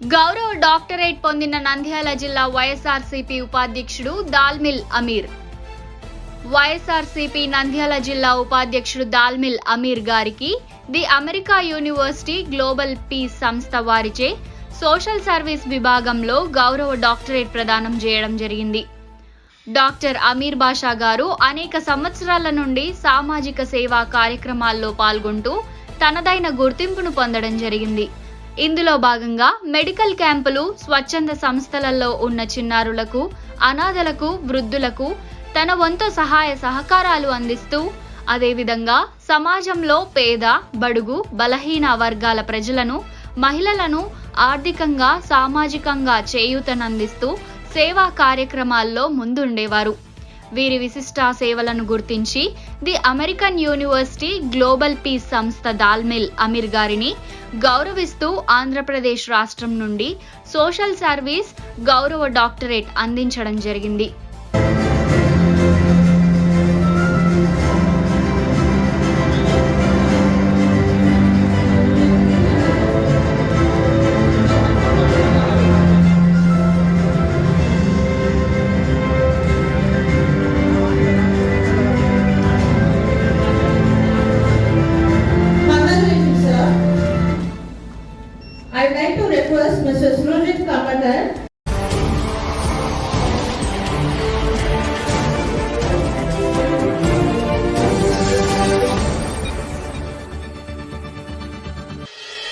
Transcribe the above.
గౌరవ డాక్టరేట్ పొందిన నంద్యాల జిల్లా వైఎస్ఆర్సీపీ ఉపాధ్యక్షుడు దాల్మిల్ అమీర్. వైఎస్ఆర్సీపీ నంద్యాల జిల్లా ఉపాధ్యక్షుడు దాల్మిల్ అమీర్ గారికి the America university global peace సంస్థ వారిచే సోషల్ సర్వీస్ విభాగంలో గౌరవ డాక్టరేట్ ప్రదానం చేయడం జరిగింది. డాక్టర్ అమీర్ బాషా గారు అనేక సంవత్సరాల నుండి సామాజిక సేవా కార్యక్రమాల్లో పాల్గొంటూ తనదైన గుర్తింపును పొందడం జరిగింది. ఇందులో భాగంగా మెడికల్ క్యాంపులు స్వచ్ఛంద సంస్థలలో ఉన్న చిన్నారులకు అనాథలకు వృద్ధులకు తన వంతు సహాయ సహకారాలు అందిస్తూ అదేవిధంగా సమాజంలో పేద బడుగు బలహీన వర్గాల ప్రజలను మహిళలను ఆర్థికంగా సామాజికంగా చేయూతనందిస్తూ సేవా కార్యక్రమాల్లో ముందుండేవారు. వీరి విశిష్ట సేవలను గుర్తించి the American university global peace సంస్థ దాల్మిల్ అమీర్ గారిని గౌరవిస్తూ ఆంధ్రప్రదేశ్ రాష్ట్రం నుండి సోషల్ సర్వీస్ గౌరవ డాక్టరేట్ అందించడం జరిగింది. I sir. I'd like to request Mr. Surajit Kamatar